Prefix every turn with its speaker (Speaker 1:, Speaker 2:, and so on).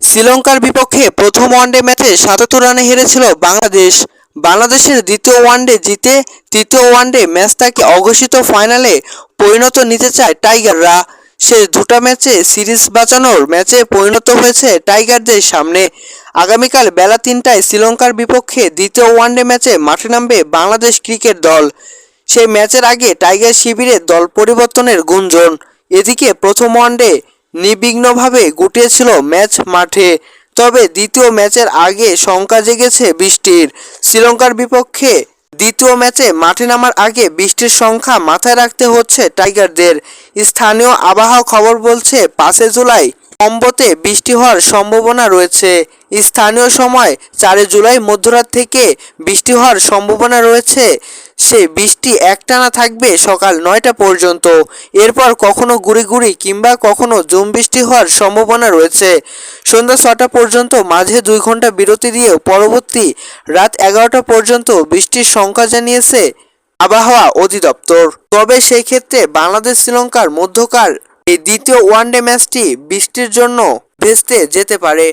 Speaker 1: শ্রীলঙ্কার বিপক্ষে প্রথম ওয়ানডে ম্যাচে সাতাত্তর রানে হেরেছিল বাংলাদেশ। বাংলাদেশের দ্বিতীয় ওয়ানডে জিতে তৃতীয় ওয়ানডে ম্যাচটাকে অঘোষিত ফাইনালে পরিণত নিতে চায় টাইগাররা। শেষ দুটো ম্যাচে সিরিজ বাঁচানোর ম্যাচে পরিণত হয়েছে টাইগারদের সামনে। আগামীকাল বেলা তিনটায় শ্রীলঙ্কার বিপক্ষে দ্বিতীয় ওয়ানডে ম্যাচে মাঠে নামবে বাংলাদেশ ক্রিকেট দল। সেই ম্যাচের আগে টাইগার শিবিরে দল পরিবর্তনের গুঞ্জন। এদিকে প্রথম ওয়ানডে নির্বিঘ্নভাবে গুটিয়েছিল ম্যাচ মাঠে। তবে দ্বিতীয় ম্যাচের আগে শঙ্কা জেগেছে বৃষ্টির। শ্রীলঙ্কার বিপক্ষে দ্বিতীয় ম্যাচে মাঠে নামার আগে বৃষ্টির সংখ্যা মাথায় রাখতে হচ্ছে টাইগারদের। স্থানীয় আবহাওয়া খবর বলছে, পাঁচে জুলাই কম্বোতে বৃষ্টি হওয়ার সম্ভাবনা রয়েছে। স্থানীয় সময় চারে জুলাই মধ্যরাত থেকে বৃষ্টি হওয়ার সম্ভাবনা রয়েছে। সে বৃষ্টি একটানা থাকবে সকাল নয়টা পর্যন্ত। এরপর কখনো গুড়ি গুড়ি কিংবা কখনো জুম বৃষ্টি হওয়ার সম্ভাবনা রয়েছে। সন্ধ্যা ছটা পর্যন্ত মাঝে দুই ঘণ্টা বিরতি দিয়ে পরবর্তী রাত এগারোটা পর্যন্ত বৃষ্টির সংখ্যা জানিয়েছে আবহাওয়া অধিদপ্তর। তবে সেই ক্ষেত্রে বাংলাদেশ, শ্রীলঙ্কার মধ্যকার এই দ্বিতীয় ওয়ানডে ম্যাচটি বৃষ্টির জন্য ভেস্তে যেতে পারে।